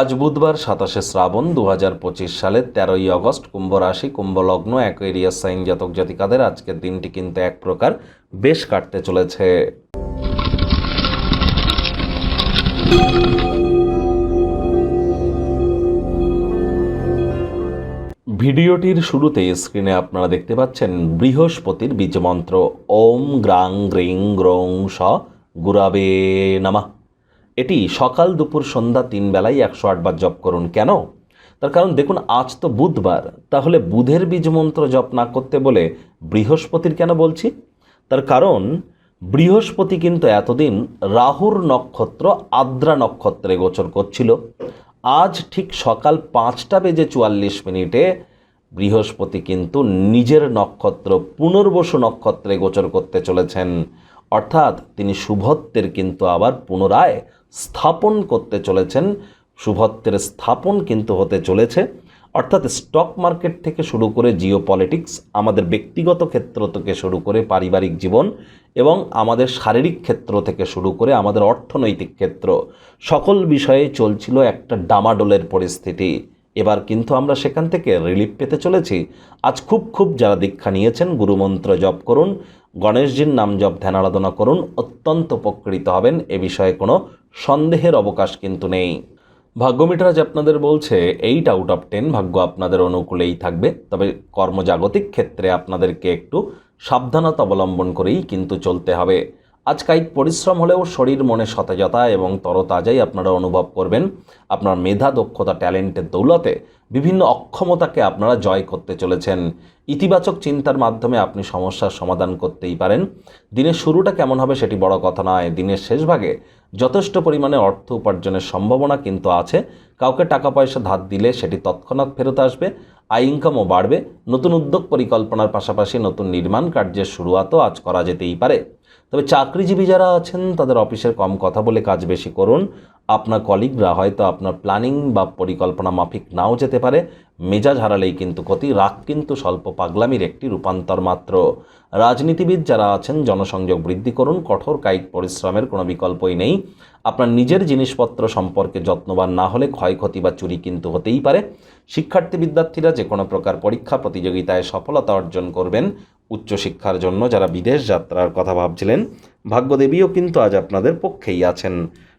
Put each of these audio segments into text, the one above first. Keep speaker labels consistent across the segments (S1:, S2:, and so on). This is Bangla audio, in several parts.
S1: আজ বুধবার সাতাশে শ্রাবণ দু হাজার পঁচিশ সালের তেরোই আগস্ট কুম্ভ রাশি কুম্ভ লগ্ন অ্যাকোয়েরিয়াস সাইন জাতক জাতিকাদের আজকের দিনটি কিন্তু এক প্রকার বেশ কাটতে চলেছে। ভিডিওটির শুরুতে স্ক্রিনে আপনারা দেখতে পাচ্ছেন বৃহস্পতির বীজমন্ত্র। ওম গ্রাং গ্রিং গ্রৌং স গুরাবে নামা। এটি সকাল দুপুর সন্ধ্যা তিন বেলায় একশো আটবার জপ করুন। কেন? তার কারণ দেখুন, আজ তো বুধবার। তাহলে বুধের বীজ মন্ত্র জপ না করতে বলে বৃহস্পতির কেন বলছি? তার কারণ, বৃহস্পতি কিন্তু এতদিন রাহুর নক্ষত্র আদ্রা নক্ষত্রে গোচর করছিল। আজ ঠিক সকাল পাঁচটা বেজে চুয়াল্লিশ মিনিটে বৃহস্পতি কিন্তু নিজের নক্ষত্র, পুনর্বসু নক্ষত্রে গোচর করতে চলেছেন। অর্থাৎ তিনি শুভত্বের কিন্তু আবার পুনরায় স্থাপন করতে চলেছেন। শুভত্বের স্থাপন কিন্তু হতে চলেছে। অর্থাৎ স্টক মার্কেট থেকে শুরু করে জিও পলিটিক্স আমাদের ব্যক্তিগত ক্ষেত্র থেকে শুরু করে পারিবারিক জীবন এবং আমাদের শারীরিক ক্ষেত্র থেকে শুরু করে আমাদের অর্থনৈতিক ক্ষেত্র, সকল বিষয়ে চলছিল একটা ডামাডোলের পরিস্থিতি। এবার কিন্তু আমরা সেখান থেকে রিলিফ পেতে চলেছি। আজ খুব খুব যারা দীক্ষা নিয়েছেন, গুরুমন্ত্র জপ করুন। গণেশজির নাম জপ ধ্যান আরাধনা করুন, অত্যন্ত উপকৃত হবেন, এ বিষয়ে কোনো সন্দেহের অবকাশ কিন্তু নেই। ভাগ্যমিটার আপনাদের বলছে এইট আউট অফ টেন ভাগ্য আপনাদের অনুকূলেই থাকবে, তবে কর্মজাগতিক ক্ষেত্রে আপনাদেরকে একটু সাবধানতা অবলম্বন করেই কিন্তু চলতে হবে। আজ কায়িক পরিশ্রম হলেও শরীর মনে সতেজতা এবং তরতাজাই আপনারা অনুভব করবেন। আপনার মেধা, দক্ষতা, ট্যালেন্টের দৌলতে বিভিন্ন অক্ষমতাকে আপনারা জয় করতে চলেছেন। ইতিবাচক চিন্তার মাধ্যমে আপনি সমস্যার সমাধান করতেই পারেন। দিনের শুরুটা কেমন হবে সেটি বড় কথা নয়। দিনের শেষ ভাগে যথেষ্ট পরিমাণে অর্থ উপার্জনের সম্ভাবনা কিন্তু আছে। কাউকে টাকা পয়সা ধার দিলে সেটি তৎক্ষণাৎ ফেরত আসবে, আয় ইনকামও বাড়বে, নতুন উদ্যোগ পরিকল্পনার পাশাপাশি নতুন নির্মাণ কার্যের শুরুয়াতও আজ করা যেতেই পারে। তবে চাকরিজীবী যারা আছেন, তাদের অফিসের কম কথা বলে কাজ বেশি করুন। আপনার কলিগরা হয়তো আপনার প্ল্যানিং বা পরিকল্পনা মাফিক নাও যেতে পারে, মেজাজ হারালেই কিন্তু ক্ষতি, রাগ কিন্তু স্বল্প পাগলামির একটি রূপান্তর মাত্র। রাজনীতিবিদ যারা আছেন, জনসংযোগ বৃদ্ধি করুন, কঠোর কায়িক পরিশ্রমের কোনো বিকল্পই নেই। আপনার নিজের জিনিসপত্র সম্পর্কে যত্নবান না হলে ক্ষয়ক্ষতি বা চুরি কিন্তু হতেই পারে। শিক্ষার্থী বিদ্যার্থীরা যে কোনো প্রকার পরীক্ষা প্রতিযোগিতায় সফলতা অর্জন করবেন উচ্চশিক্ষার জন্য, যারা বিদেশ যাত্রার কথা ভাবছিলেন। ভাগ্যদেবীও কিন্তু আজ আপনাদের পক্ষেই আছেন।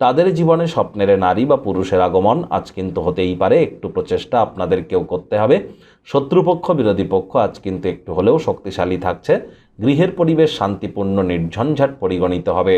S1: তাদের জীবনে স্বপ্নের নারী বা পুরুষের আগমন আজ কিন্তু হতেই পারে, একটু প্রচেষ্টা আপনাদেরকেও করতে হবে। শত্রুপক্ষ, বিরোধী পক্ষ আজ কিন্তু একটু হলেও শক্তিশালী থাকছে, গৃহের পরিবেশ শান্তিপূর্ণ, নির্ঝঞ্ঝাট পরিগণিত হবে।